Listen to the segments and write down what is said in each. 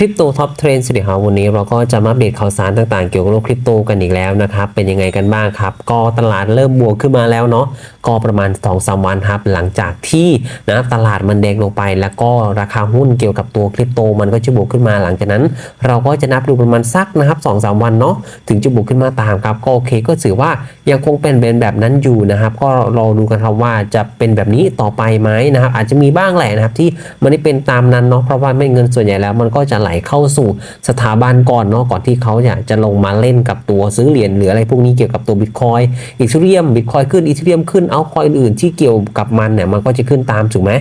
คริปโตท็อปเทรนด์สวัสดีครับวันนี้เราก็จะมาอัปเดตข่าวสารต่างๆ เกี่ยวกับโลกคริปโตกันอีกแล้วนะครับ เป็นยังไงกันบ้างครับ ก็ตลาดเริ่มบวกขึ้นมาแล้วเนาะ ก็ประมาณ 2-3 วันครับ หลังจากที่นะตลาดมันแดงลงไป แล้วก็ราคาหุ้นเกี่ยวกับตัวคริปโตมันก็จะบวกขึ้นมาหลังจากนั้น เราก็จะนับดูประมาณสักนะครับ2-3วันเนาะถึงจะบวกขึ้นมาตามครับ ก็โอเคก็ถือว่ายังคงเป็นเป็นแบบนั้นอยู่นะครับ ก็รอดูกันครับว่าจะเป็นแบบนี้ต่อไปไหมนะครับ อาจจะมีบ้างแหละนะครับที่มันไม่เป็นตามนั้นเนาะเพราะว่าไม่เงินส่วนใหญ่แล้ว มันก็จะไหลเข้าสู่สถาบันก่อนเนาะก่อนที่เขาอยากจะลงมาเล่นกับตัวซื้อเหรียญหรืออะไรพวกนี้เกี่ยวกับตัวบิตคอยอีเทเรียมบิตคอยขึ้นอีเทเรียมขึ้นเอาคอยอื่นๆที่เกี่ยวกับมันเนี่ยมันก็จะขึ้นตามถูกไหม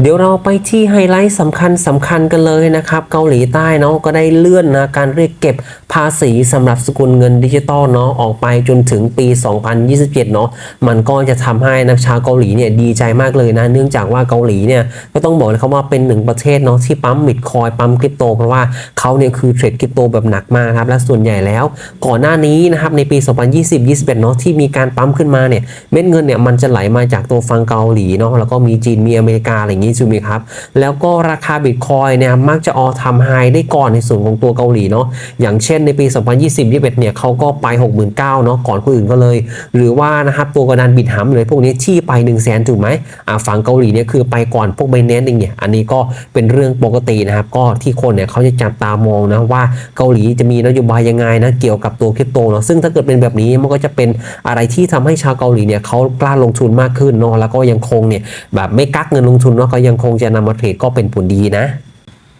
เดี๋ยวเราไปที่ไฮไลท์สำคัญสำคัญกันเลยนะครับ เกาหลีใต้เนาะก็ได้เลื่อนนะการเรียกเก็บภาษีสำหรับสกุลเงินดิจิตอลเนาะออกไปจนถึงปี 2027 เนาะมันก็จะทำให้นักชาวเกาหลีเนี่ยดีใจมากเลยนะ เนื่องจากว่าเกาหลีเนี่ยก็ต้องบอกนะครับว่าเป็นหนึ่งประเทศเนาะที่ปั๊มบิตคอยปั๊มคริปโต เพราะว่าเขาเนี่ยคือเทรดคริปโตแบบหนักมากครับและส่วนใหญ่แล้ว ก่อนหน้านี้นะครับในปี 2020-21เนาะที่มีการปั๊มขึ้นมาเนี่ยเม็ดเงินเนี่ยมันจะไหลมาจากตัวฟังเกาหลีเนาะแล้วก็มีจีนมีอเมริกาอะไรอย่างงี้ใช่ไหมครับ แล้วก็ราคาบิตคอยเนี่ยมักจะออทำไฮได้ก่อนในส่วนของตัวเกาหลีเนาะอย่างเช่นในปี 2020-21เนี่ยเขาก็ไป 69,000เนาะก่อนคนอื่นก็เลย หรือว่านะครับตัวกระดานบิตหัมเลยพวกนี้ที่ไป 1 0 0 0 0แสนถูกไหมอ่าฝั่งเกาหลีเนี่ยคือไปก่อนพวกไบแนนซ์เองเนี่ยอันนี้ก็เป็นเรื่องปกตินะครับก็ที่คนเนี่ยเขาจะจับตามองนะว่าเกาหลีจะมีนโยบายยังไงนะเกี่ยวกับตัวคริปโตเนาะซึ่งถ้าเกิดเป็นแบบนี้มันก็จะเป็นอะไรที่ทำให้ชาวเกาหลีเนี่ยเขากล้าลงทุนมากขึ้นเนาะแล้วก็ยังคงเนี่ยแบบไม่กักเงินลงทุนนาะก็ยังคงจะนำมาเทรดก็เป็นผลดีนะ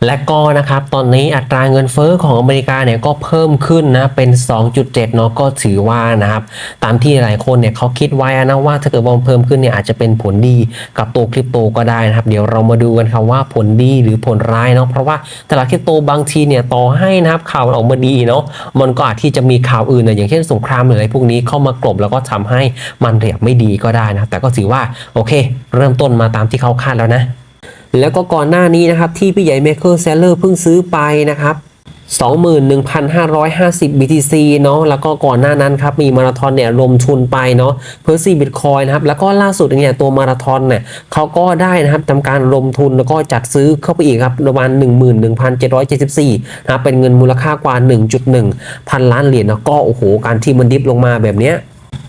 และก็นะครับตอนนี้อัตราเงินเฟ้อของอเมริกาเนี่ยก็เพิ่มขึ้นนะเป็น 2.7เนาะก็ถือว่านะครับตามที่หลายคนเนี่ยเขาคิดไว้นะว่าถ้าเกิดว่ามันเพิ่มขึ้นเนี่ยอาจจะเป็นผลดีกับตัวคริปโตก็ได้นะครับ เดี๋ยวเรามาดูกันครับว่าผลดีหรือผลร้ายเนาะเพราะว่าตลาดคริปโตบางทีเนี่ยต่อให้นะครับข่าวออกมาดีเนาะมันก็อาจที่จะมีข่าวอื่นเนี่ยอย่างเช่นสงครามหรืออะไรพวกนี้เข้ามากลบแล้วก็ทำให้มันเรียบไม่ดีก็ได้นะแต่ก็ถือว่าโอเค เริ่มต้นมาตามที่เขาคาดแล้วนะ แล้วก็ก่อนหน้านี้นะครับที่พี่ใหญ่เมเกอร์เซลเลอร์เพิ่งซื้อไปนะครับ21,550 BTC เนาะแล้วก็ก่อนหน้านั้นครับมีมาราธอนเนี่ยรวมทุนไปเนาะเพื่อซีบิตคอยนะครับแล้วก็ล่าสุดเนี่ยตัวมาราธอนเนี่ยเขาก็ได้นะครับทำการรวมทุนแล้วก็จัดซื้อเข้าไปอีกครับประมาณ 11,774นะครับเป็นเงินมูลค่ากว่า 1.1 พันล้านเหรียญเนาะก็โอ้โหการที่มันดิฟลงมาแบบเนี้ย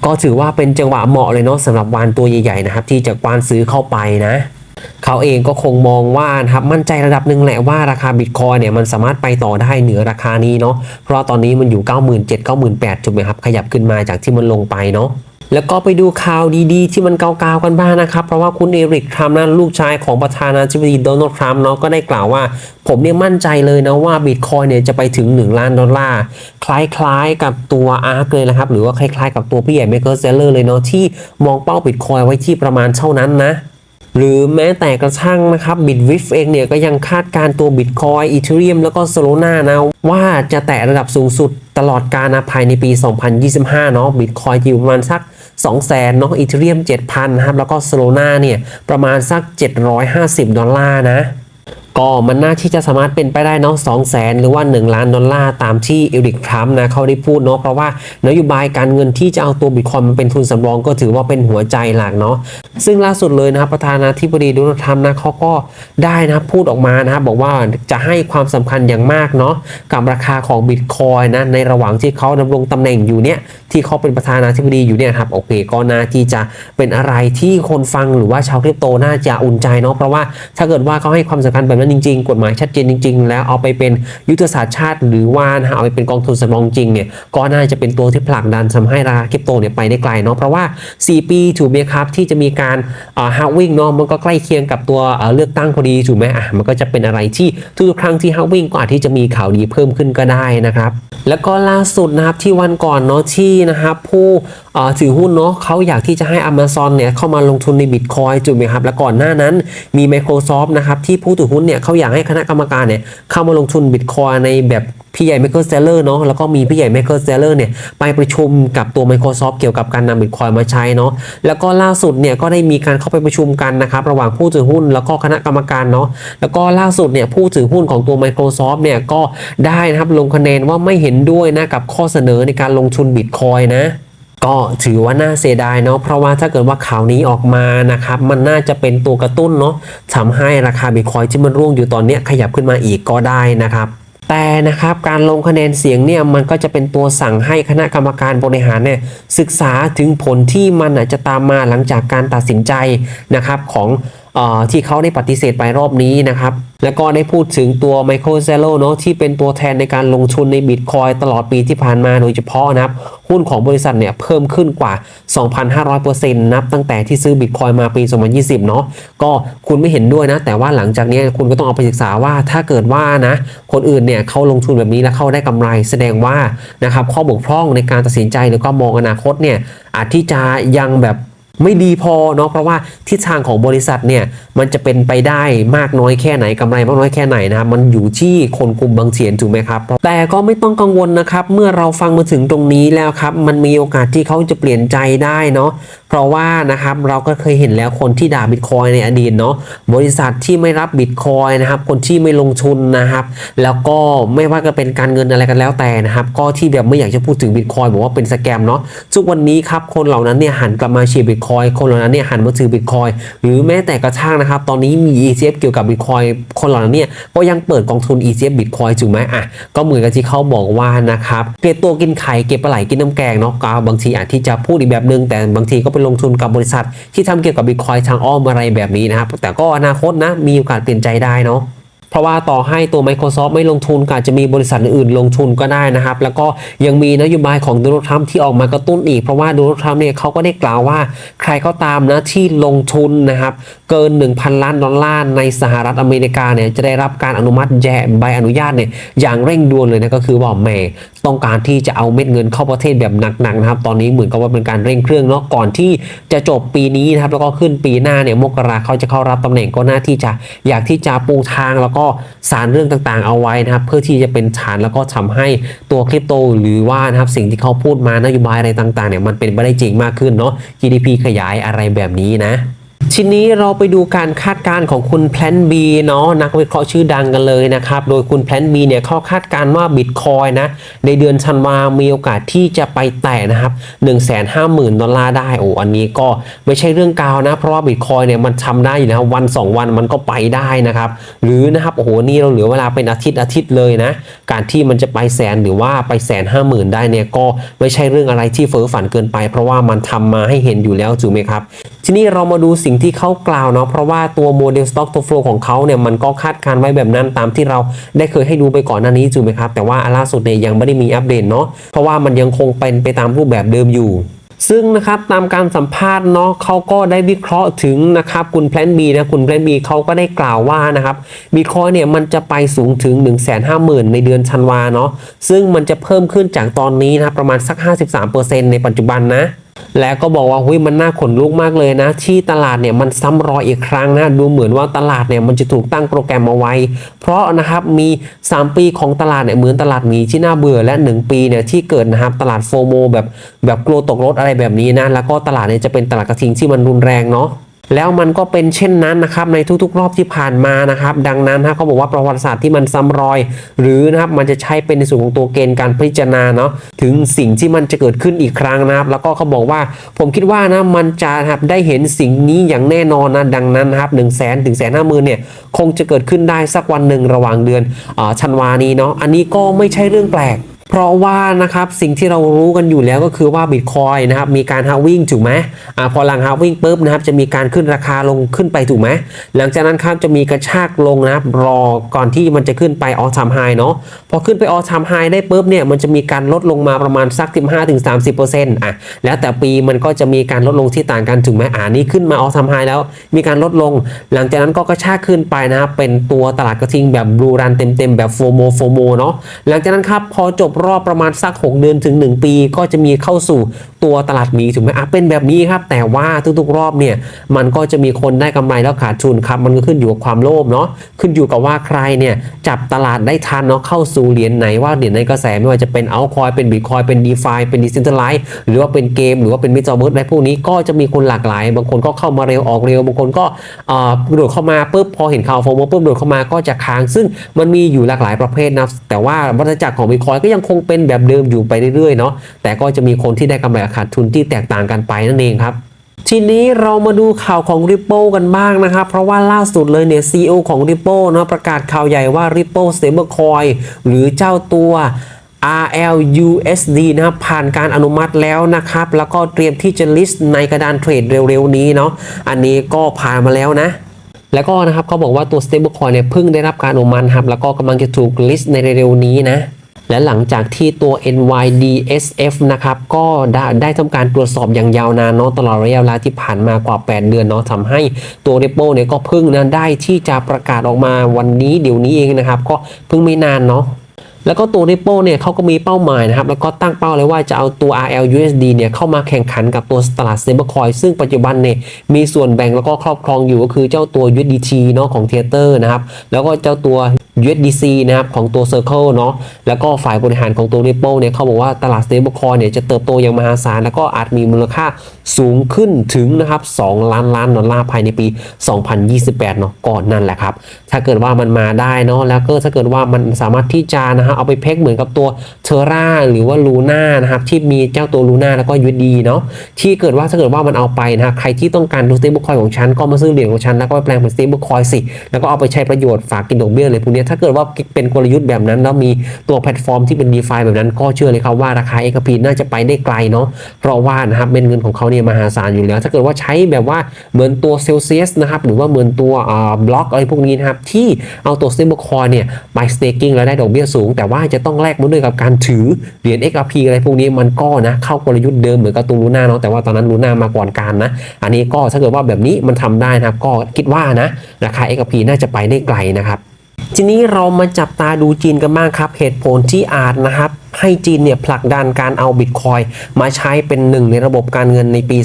ก็ถือว่าเป็นจังหวะเหมาะเลยเนาะสำหรับวานตัวใหญ่ๆนะครับที่จะกวานซื้อเข้าไปนะ เขาเองก็คงมองว่านะครับมั่นใจระดับหนึ่งแหละว่าราคาบิตคอยเนี่ยมันสามารถไปต่อได้เหนือราคานี้เนาะเพราะตอนนี้มันอยู่ 97 9 8 0 0ถูกไหมครับขยับขึ้นมาจากที่มันลงไปเนาะแล้วก็ไปดูข่าวดีๆ ที่มันเกาๆกันบ้างนะครับ เพราะว่าคุณเอริกทรัมป์นั้นลูกชายของประธานาธิบดีโดนัลด์ทรัมป์เนาะก็ได้กล่าวว่า ผมเนี่ยมั่นใจเลยนะว่าบิตคอยเนี่ยจะไปถึง 1 ล้านดอลลาร์ คล้ายๆกับตัวอาร์คเลยนะครับ หรือว่าคล้ายๆกับตัวพี่ใหญ่เมเกอร์เซลเลอร์เลยเนาะที่มองเป้าบิตคอยไว้ที่ประมาณเท่านั้นนะ หรือแม้แต่กระทั่งนะครับบิตวิฟเองเนี่ยก็ยังคาดการ์ตัวบิตคอยอีเทเรียมแล้วก็โซโลนานะว่าจะแตะระดับสูงสุดตลอดกาลนะภายในปี 2025 เนาะบิตคอยอยู่ประมาณสัก 200,000เนาะอีเทเรียม 7,000 นะครับ แล้วก็โซโลนาเนี่ยประมาณสัก 750 ดอลลาร์นะ ก็มันน่าที่จะสามารถเป็นไปได้เนาะสองแสนหรือว่า 1 ล้านดอลลาร์ตามที่เอริกทรัมป์นะเขาได้พูดเนาะเพราะว่านโยบายการเงินที่จะเอาตัวบิตคอยมาเป็นทุนสำรองก็ถือว่าเป็นหัวใจหลักเนาะซึ่งล่าสุดเลยนะครับประธานาธิบดีโดนัลด์ทรัมป์นะเขาก็ได้นะพูดออกมานะครับบอกว่าจะให้ความสำคัญอย่างมากเนาะกับราคาของบิตคอยนะในระหว่างที่เขาดำรงตำแหน่งอยู่เนี่ยที่เขาเป็นประธานาธิบดีอยู่เนี่ยครับโอเคก็น่าที่จะเป็นอะไรที่คนฟังหรือว่าชาวคริปโตน่าจะอุ่นใจเนาะเพราะว่าถ้าเกิดว่าเขาให้ความสำคัญแบบนั้นจริง ๆ กฎหมายชัดเจนจริง ๆ แล้วเอาไปเป็นยุทธศาสตร์ชาติ หรือว่านะเอาไปเป็นกองทุนสำรองจริงเนี่ยก็น่าจะเป็นตัวที่ผลักดันทำให้ราคาคริปโตเนี่ยไปได้ไกลเนาะเพราะว่า 4 ปีถูกไหมครับที่จะมีการฮาวิ่งเนาะมันก็ใกล้เคียงกับตัวเลือกตั้งพอดีถูกไหมอะมันก็จะเป็นอะไรที่ทุกครั้งที่ฮาวิ่งก็อาจที่จะมีข่าวดีเพิ่มขึ้นก็ได้นะครับแล้วก็ล่าสุดนะครับที่วันก่อนเนาะที่นะครับผู้ถือหุ้นเนาะเขาอยากที่จะให้ Amazon เนี่ยเข้ามาลงทุนในบิตคอยถูกไหมครับ แล้วก่อนหน้านั้นมี Microsoft นะครับที่ผู้ถือหุ้นเนี่ยเขาอยากให้คณะกรรมการเนี่ยเข้ามาลงทุนบิตคอยในแบบพี่ใหญ่ Michael Saylor เนาะแล้วก็มีพี่ใหญ่ Michael Saylor เนี่ยไปประชุมกับตัว Microsoft เกี่ยวกับการนำบิตคอยมาใช้เนาะแล้วก็ล่าสุดเนี่ยก็ได้มีการเข้าไปประชุมกันนะครับระหว่างผู้ถือหุ้นแล้วก็คณะกรรมการเนาะแล้วก็ล่าสุดเนี่ยผู้ถือหุ้นของตัว Microsoft เนี่ยก็ได้นะครับลงคะแนนว่าไม่เห็นด้วยนะกับข้อเสนอในการลงทุนบิตคอยนะ ก็ถือว่าน่าเสียดายเนาะเพราะว่าถ้าเกิดว่าข่าวนี้ออกมานะครับมันน่าจะเป็นตัวกระตุ้นเนาะทำให้ราคาบิตคอยที่มันร่วงอยู่ตอนนี้ขยับขึ้นมาอีกก็ได้นะครับแต่นะครับการลงคะแนนเสียงเนี่ยมันก็จะเป็นตัวสั่งให้คณะกรรมการบริหารเนี่ยศึกษาถึงผลที่มันอาจจะตามมาหลังจากการตัดสินใจนะครับของ ที่เขาได้ปฏิเสธไปรอบนี้นะครับ แล้วก็ได้พูดถึงตัวไมเคิลเซโลเนาะที่เป็นตัวแทนในการลงทุนในบิตคอยตลอดปีที่ผ่านมาโดยเฉพาะนะครับ หุ้นของบริษัทเนี่ยเพิ่มขึ้นกว่า 2,500%นับตั้งแต่ที่ซื้อบิตคอยมาปี 2020 เนาะก็คุณไม่เห็นด้วยนะ แต่ว่าหลังจากนี้คุณก็ต้องเอาไปศึกษาว่าถ้าเกิดว่านะ คนอื่นเนี่ยเขาลงทุนแบบนี้แล้วเขาได้กำไรแสดงว่านะครับข้อบกพร่องในการตัดสินใจหรือก็มองอนาคตเนี่ยอาจที่จะยังแบบ ไม่ดีพอเนาะเพราะว่าทิศทางของบริษัทเนี่ยมันจะเป็นไปได้มากน้อยแค่ไหนกำไรมากน้อยแค่ไหนนะครับมันอยู่ที่คนกลุ่มบางเฉียนถูกไหมครับ แต่ก็ไม่ต้องกังวลนะครับเมื่อเราฟังมาถึงตรงนี้แล้วครับมันมีโอกาสที่เขาจะเปลี่ยนใจได้เนาะเพราะว่านะครับเราก็เคยเห็นแล้วคนที่ด่าบิตคอยในอดีตเนาะบริษัทที่ไม่รับบิตคอยนะครับคนที่ไม่ลงทุนนะครับแล้วก็ไม่ว่าจะเป็นการเงินอะไรกันแล้วแต่นะครับก็ที่แบบไม่อยากจะพูดถึงบิตคอยบอกว่าเป็นสแกมเนาะทุกวันนี้ครับคนเหล่านั้นเนี่ยหันกลับมาเชียร์บิตคอยคนเหล่านั้นเนี่ยหันมาถือบิตคอยหรือแม้แต่กระทั่งนะครับ ตอนนี้มี ETF เกี่ยวกับบิตคอยคนเหล่านั้นเนี่ยก็ยังเปิดกองทุน ETF บิตคอยถูกไหมอะก็เหมือนกับที่เขาบอกว่านะครับเก็บตัวกินไข่เก็บปลาไหลกินน้ำแกงเนาะก็บางทีอาจที่จะพูดอีกแบบนึง แต่บางทีก็ไปลงทุนกับบริษัท ที่ทำเกี่ยวกับบิตคอยทางอ้อมอะไรแบบนี้นะครับแต่ก็อนาคตนะมีโอกาสเปลี่ยนใจได้เนาะ เพราะว่าต่อให้ตัว Microsoft ไม่ลงทุนก็อาจจะมีบริษัทอื่นลงทุนก็ได้นะครับ แล้วก็ยังมีนโยบายของโดนัลด์ทรัมป์ที่ออกมากระตุ้นอีก เพราะว่าโดนัลด์ทรัมป์เนี่ยเขาก็ได้กล่าวว่าใครก็ตามนะที่ลงทุนนะครับเกิน 1,000 ล้านดอลลาร์ในสหรัฐอเมริกาเนี่ยจะได้รับการอนุมัติแยใบอนุญาตเนี่ยอย่างเร่งด่วนเลยนะก็คือว่าแหม ต้องการที่จะเอาเม็ดเงินเข้าประเทศแบบหนักๆนะครับ ตอนนี้เหมือนกับว่าเป็นการเร่งเครื่องเนาะก่อนที่จะจบปีนี้นะครับแล้วก็ขึ้นปีหน้าเนี่ยมกราเขาจะเข้ารับตำแหน่งก็น่าที่จะอยากที่จะปูทางแล้วก็สารเรื่องต่างๆ เอาไว้นะครับเพื่อที่จะเป็นฐานแล้วก็ทำให้ตัวคริปโตหรือว่านะครับสิ่งที่เขาพูดมานโยบายอะไรต่างๆเนี่ยมันเป็นไปได้จริงมากขึ้นเนาะ GDP ขยายอะไรแบบนี้นะ ทีนี้เราไปดูการคาดการณ์ของคุณแพลน B เนาะนักวิเคราะห์ชื่อดังกันเลยนะครับ โดยคุณแพลน B เนี่ยเขาคาดการณ์ว่าบิตคอยนะในเดือนธันวามีโอกาสที่จะไปแตะนะครับ 150,000 ดอลลาร์ได้โอ้อันนี้ก็ไม่ใช่เรื่องกาวนะ เพราะว่าบิตคอยเนี่ยมันทำได้อยู่แล้ววัน 2 วันมันก็ไปได้นะครับ หรือนะครับโอ้โหนี่เราเหลือเวลาเป็นอาทิตย์อาทิตย์เลยนะ การที่มันจะไปแสนหรือว่าไปแสนห้าหมื่นได้เนี่ยก็ไม่ใช่เรื่องอะไรที่เฟ้อฝันเกินไป เพราะว่ามันทำมาให้เห็นอยู่แล้วถูกไหมครับ ทีนี้เรามาดูสิ่งที่เขากล่าวเนาะเพราะว่าตัวโมเดล Stock to Flow ของเขาเนี่ยมันก็คาดการณ์ไว้แบบนั้นตามที่เราได้เคยให้ดูไปก่อนหน้านี้ถูไหมครับ แต่ว่าล่าสุดเนี่ยยังไม่ได้มีอัปเดตเนาะเพราะว่ามันยังคงเป็นไปตามรูปแบบเดิมอยู่ซึ่งนะครับตามการสัมภาษณ์เนาะเขาก็ได้วิเคราะห์ถึงนะครับคุณแพลนบีนะคุณแพลนบีเขาก็ได้กล่าวว่านะครับบิตคอยเนี่ยมันจะไปสูงถึง 1 5 0 0 0 0 ในเดือนธันวาเนาะซึ่งมันจะเพิ่มขึ้นจากตอนนี้นะรประมาณสัก 53%ในปัจจุบันนะ แล้วก็บอกว่าหุ้ยมันน่าขนลุกมากเลยนะ ที่ตลาดเนี่ยมันซ้ำรอยอีกครั้งนะดูเหมือนว่าตลาดเนี่ยมันจะถูกตั้งโปรแกรมเอาไว้ เพราะนะครับมี 3 ปีของตลาดเนี่ยเหมือนตลาดหมีที่น่าเบื่อและ 1 ปีเนี่ยที่เกิดนะครับตลาดโฟโมแบบแบบกลัวตกรถอะไรแบบนี้นะแล้วก็ตลาดเนี่ยจะเป็นตลาดกระทิงที่มันรุนแรงเนาะ แล้วมันก็เป็นเช่นนั้นนะครับในทุกๆ รอบที่ผ่านมานะครับ ดังนั้นนะเขาบอกว่าประวัติศาสตร์ที่มันซ้ำรอย หรือนะครับมันจะใช้เป็นในส่วนของตัวเกณฑ์การพิจารณาเนาะถึงสิ่งที่มันจะเกิดขึ้นอีกครั้งนะครับ แล้วก็เขาบอกว่าผมคิดว่านะมันจะนะครับได้เห็นสิ่งนี้อย่างแน่นอนนะดังนั้นนะครับหนึ่งแสนถึงแสนห้าหมื่นเนี่ยคงจะเกิดขึ้นได้สักวันหนึ่งระหว่างเดือนอาธันวานี้เนาะอันนี้ก็ไม่ใช่เรื่องแปลก เพราะว่านะครับสิ่งที่เรารู้กันอยู่แล้วก็คือว่าบิตคอยนะครับมีการฮาวิ่งถูกไหมอ่าพอหลังฮาวิ่งปุ๊บนะครับจะมีการขึ้นราคาลงขึ้นไปถูกไหมหลังจากนั้นครับจะมีกระชากลงนะครับรอก่อนที่มันจะขึ้นไปออทามไฮเนาะพอขึ้นไปออทามไฮได้ปุ๊บเนี่ยมันจะมีการลดลงมาประมาณสัก 15-30%อะแล้วแต่ปีมันก็จะมีการลดลงที่ต่างกันถูกไหมอ่านี่ขึ้นมาออทามไฮแล้วมีการลดลง หลังจากนั้นก็กระชากขึ้นไปนะครับเป็นตัวตลาดกระทิงแบบบลูรันเต็มๆแบบโฟโมโฟโมเนาะหลังจากนั้นครับพอจบรอบประมาณสัก 6 เดือนถึง 1 ปี ก็จะมีเข้าสู่ตัวตลาดหมีถูกไหมอะเป็นแบบนี้ครับ แต่ว่าทุกๆรอบเนี่ยมันก็จะมีคนได้กำไรแล้วขาดทุนครับ มันก็ขึ้นอยู่กับความโลภเนาะขึ้นอยู่กับว่าใครเนี่ยจับตลาดได้ทันเนาะเข้าสู่เหรียญไหนว่าเหรียญในกระแสไม่ว่าจะเป็นเอาคอยเป็นบิตคอยเป็นดีฟาเป็นดิจิทัลไลท์หรือว่าเป็นเกม หรือว่าเป็นมิจอเบิร์ดอะไรพวกนี้ก็จะมีคนหลากหลาย บางคนก็เข้ามาเร็วออกเร็วบางคนก็เอ่อกระโดดเข้ามาปุ๊บพอเห็นข่าวโฟมปุ๊บโดดเข้ามาก็จะค้าง ซึ่งมันมีอยู่หลากหลายประเภทนะแต่ว่าวัฏจักรของบิตคอยก็ยังคงเป็นแบบเดิมอยู่ไปเรื่อยๆเนาะแต่ก็จะมีคนที่ได้กำไรขาดทุนที่แตกต่างกันไปนั่นเองครับทีนี้เรามาดูข่าวของ Ripple กันบ้างนะครับ เพราะว่าล่าสุดเลยเนี่ย CEO ของ Ripple เนาะประกาศข่าวใหญ่ว่า Ripple Stablecoin หรือเจ้าตัว RLUSD นะครับผ่านการอนุมัติแล้วนะครับ แล้วก็เตรียมที่จะ list ในกระดานเทรดเร็วๆ นี้เนาะอันนี้ก็ผ่านมาแล้วนะแล้วก็นะครับเขาบอกว่าตัว stablecoin เนี่ยเพิ่งได้รับการอนุมัติครับแล้วก็กำลังจะถูก list ในเร็วๆนี้นะ และหลังจากที่ตัว NYDSF นะครับก็ได้ได้ทำการตรวจสอบอย่างยาวนานเนาะตลอดระยะเวลาที่ผ่านมากว่า 8 เดือนเนาะทำให้ตัว Ripple เนี่ยก็เพิ่งนะได้ที่จะประกาศออกมาวันนี้เดี๋ยวนี้เองนะครับ ก็เพิ่งไม่นานเนาะแล้วก็ตัว Ripple เนี่ยเขาก็มีเป้าหมายนะครับ แล้วก็ตั้งเป้าเลยว่าจะเอาตัว RLUSD เนี่ยเข้ามาแข่งขันกับตัวตลาด stablecoin ซึ่งปัจจุบันเนี่ยมีส่วนแบ่งแล้วก็ครอบครองอยู่ก็คือเจ้าตัว USDT เนาะของ Tether นะครับแล้วก็เจ้าตัว USDC นะครับของตัว Circle เนาะแล้วก็ฝ่ายบริหารของตัว Ripple เนี่ยเขาบอกว่าตลาด stablecoin เนี่ยจะเติบโตอย่างมหาศาล แล้วก็อาจมีมูลค่าสูงขึ้นถึงนะครับ 2 ล้านล้านดอลลาร์ภายในปี 2028 เนาะก่อนนั่นแหละครับ ถ้าเกิดว่ามันมาได้เนาะแล้วก็ถ้าเกิดว่ามันสามารถที่จะนะฮะเอาไปเพ็กเหมือนกับตัวเทอร่าหรือว่าลูน่านะครับที่มีเจ้าตัวลูน่าแล้วก็ USD เนาะที่เกิดว่าถ้าเกิดว่ามันเอาไปนะฮะใครที่ต้องการดู stablecoin ของฉันก็มาซื้อเหรียญของฉันแล้วก็ไปแปลงเป็น stablecoin สิแล้วก็เอาไปใช้ประโยชน์ฝากกินดอกเบี้ยเลยพวกเนี้ยถ้าเกิดว่าเป็นกลยุทธ์แบบนั้น แล้วมีตัวแพลตฟอร์มที่เป็น DeFi แบบนั้น ก็เชื่อเลยครับว่าราคา XP น่าจะไปได้ไกลเนาะเพราะว่านะครับเป็นเงินของเขาเนี่ยมหาศาลอยู่แล้ว ถ้าเกิดว่าใช้แบบว่าเหมือนตัว Celsius นะครับหรือว่าเหมือนตัวอ่าบล็อกอะไรพวกนี้นะครับที่เอาตัว stablecoin เนี่ยไป staking แล้วได้ดอกเบี้ยสูง แต่ว่าจะต้องแลกมาด้วยกับการถือเหรียญ XRP อะไรพวกนี้มันก็นะเข้ากลยุทธ์เดิมเหมือนกับตัวลูน่าเนาะแต่ว่าตอนนั้นลูน่ามาก่อนการนะ อันนี้ก็ถ้าเกิดว่าแบบนี้มันทำได้นะครับก็คิดว่านะราคา XRP น่าจะไปได้ไกลนะครับ ทีนี้เรามาจับตาดูจีนกันบ้างครับ เหตุผลที่อาจนะครับ ให้จีนเนี่ยผลักดันการเอาบิตคอยมาใช้เป็นหนึ่งในระบบการเงินในปี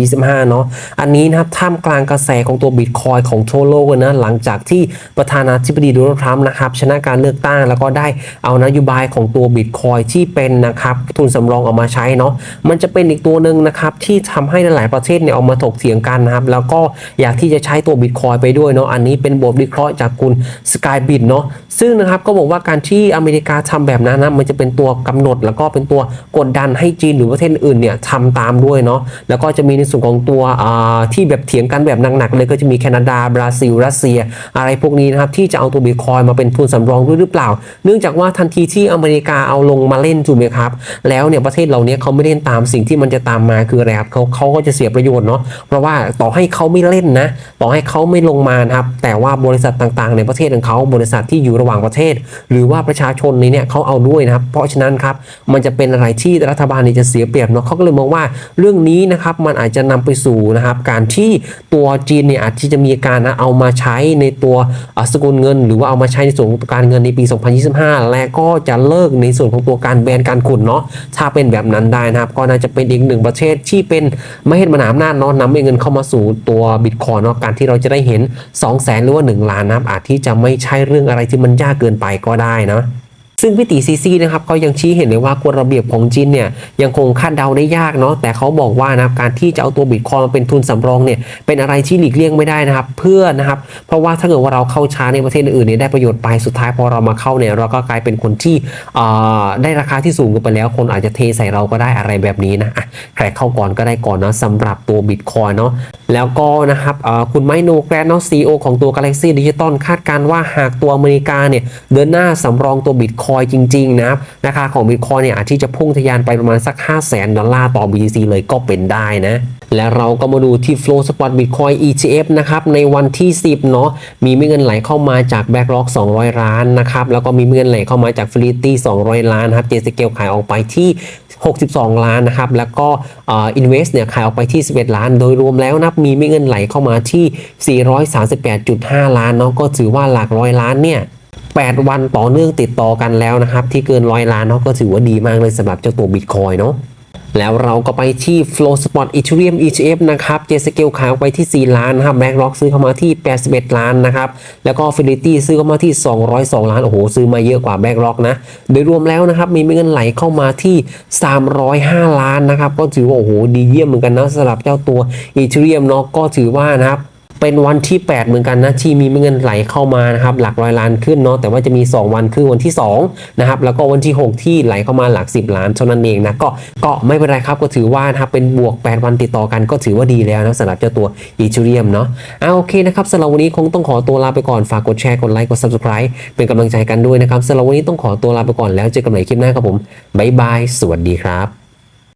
2025 เนาะอันนี้นะครับท่ามกลางกระแสของตัวบิตคอยของทั่วโลกนะหลังจากที่ประธานาธิบดีโดนัลด์ทรัมป์นะครับชนะการเลือกตั้งแล้วก็ได้เอานโยบายของตัวบิตคอยที่เป็นนะครับทุนสำรองออกมาใช้เนาะมันจะเป็นอีกตัวหนึ่งนะครับที่ทำให้หลายประเทศเนี่ยออกมาถกเถียงกันนะครับแล้วก็อยากที่จะใช้ตัวบิตคอยไปด้วยเนาะอันนี้เป็นบทวิเคราะห์จากคุณสกายบิตเนาะซึ่งนะครับก็บอกว่าการที่อเมริกาทำแบบนั้นนะมันจะเป็นตัวกำหนด แล้วก็เป็นตัวกดดันให้จีนหรือประเทศอื่นเนี่ยทำตามด้วยเนาะแล้วก็จะมีในส่วนของตัวที่แบบเถียงกันแบบหนักๆเลยก็จะมีแคนาดาบราซิลรัสเซีย อะไรพวกนี้นะครับที่จะเอาตัวบิตคอยมาเป็นทุนสำรองด้วยหรือเปล่า เนื่องจากว่าทันทีที่อเมริกาเอาลงมาเล่นถูกไหมครับ แล้วเนี่ยประเทศเหล่านี้เขาไม่เล่นตามสิ่งที่มันจะตามมาคืออะไรครับเขาเขาก็จะเสียประโยชน์เนาะเพราะว่าต่อให้เขาไม่เล่นนะ ต่อให้เขาไม่ลงมานะครับแต่ว่าบริษัทต่างๆ ในประเทศของเขาบริษัทที่อยู่ระหว่างประเทศ หรือว่าประชาชนในเนี่ยเขาเอาด้วยนะครับเพราะฉะนั้นครับมันจะเป็นอะไรที่รัฐบาลเนี่ยจะเสียเปรียบเนาะเขาก็เลยมองว่าเรื่องนี้นะครับมันอาจจะนำไปสู่นะครับการที่ตัวจีนเนี่ยอาจที่จะมีการนะเอามาใช้ในตัวสกุลเงิน หรือว่าเอามาใช้ในส่วนของการเงินในปี 2025 และก็จะเลิกในส่วนของตัวการแบนการขุดเนาะถ้าเป็นแบบนั้นได้นะครับก็น่าจะเป็นอีกหนึ่งประเทศที่เป็นไม่เห็นมหาอำนาจเนาะนำเงินเข้ามาสู่ตัวบิตคอยเนาะการที่เราจะได้เห็น 2 0 0แสนหรือว่า 1 ล้านนะอาจที่จะไม่ใช่เรื่องอะไรที่มันยากเกินไปก็ได้นะ ซึ่งพี่ตีซีซีนะครับเขายังชี้เห็นเลยว่ากฎระเบียบของจีนเนี่ยยังคงคาดเดาได้ยากเนาะแต่เขาบอกว่านะครับการที่จะเอาตัวบิตคอยมาเป็นทุนสำรองเนี่ยเป็นอะไรที่หลีกเลี่ยงไม่ได้นะครับเพื่อนะครับเพราะว่าถ้าเกิดว่าเราเข้าช้าในประเทศอื่นเนี่ยได้ประโยชน์ไปสุดท้ายพอเรามาเข้าเนี่ยเราก็กลายเป็นคนที่เอ่อได้ราคาที่สูงกันไปแล้ว คนอาจจะเทใส่เราก็ได้อะไรแบบนี้นะใครเข้าก่อนก็ได้ก่อนเนาะสำหรับตัวบิตคอยเนาะแล้วก็นะครับคุณไมโนแกรนเนาะซีอของตัว Galaxy Digital คาดการณ์ว่าหากตัวอเมริกาเนี่ยเดินหน้าสำรองตัวบิตคอยจริงๆนะครับราคาของบิตคอยเนี่ยอาจที่จะพุ่งทะยานไปประมาณสัก 5 0 0แสนดอลลาร์ต่อ BTC เลยก็เป็นได้นะ และเราก็มาดูที่ Flow Spot Bitcoin ETF นะครับในวันที่ 10 เนาะมีเงินไหลเข้ามาจาก Blackrock 200 ล้านนะครับแล้วก็มีเงินไหลเข้ามาจาก f l i t y 200 ล้านครับเจสเกลขายออกไปที่ 62 ล้านนะครับแล้วก็อินเวสเนี่ยขายออกไปที่ 11 ล้าน โดยรวมแล้วนะมีเงินไหลเข้ามาที่ 438.5 ล้านเนาะก็ถือว่าหลักร้อยล้านเนี่ย 8 วันต่อเนื่องติดต่อกันแล้วนะครับ ที่เกินร้อยล้านเนาะก็ถือว่าดีมากเลยสำหรับเจ้าตัวบิตคอยเนาะแล้วเราก็ไปที่ Flow Spot Ethereum ETF นะครับเจสเกลขายไปที่ 4 ล้านนะครับ BlackRock ซื้อเข้ามาที่ 81 ล้านนะครับ แล้วก็ Fidelity ซื้อเข้ามาที่ 202 ล้าน โอ้โห ซื้อมาเยอะกว่า BlackRock นะ โดยรวมแล้วนะครับ มีเงินไหลเข้ามาที่ 305 ล้านนะครับ ก็ถือว่า โอ้โห ดีเยี่ยมเหมือนกันนะสำหรับเจ้าตัว Ethereum เนาะก็ถือว่านะครับ เป็นวันที่ 8 เหมือนกันนะที่มีเงินไหลเข้ามานะครับหลักร้อยล้านขึ้นเนาะแต่ว่าจะมี 2 วันคือวันที่2นะครับแล้วก็วันที่ 6 ที่ไหลเข้ามาหลัก 10 ล้านเท่านั้นเองนะก็ก็ไม่เป็นไรครับก็ถือว่านะครับเป็นบวก 8 วันติดต่อกันก็ถือว่าดีแล้วนะสำหรับเจ้าตัวอีทูเรียมเนาะเอาโอเคนะครับสำหรับวันนี้คงต้องขอตัวลาไปก่อนฝากกดแชร์กดไลค์กด subscribe เป็นกำลังใจกันด้วยนะครับสำหรับวันนี้ต้องขอตัวลาไปก่อนแล้วเจอกันใหม่คลิปหน้าครับผมบ๊ายบายสวัสดีครับ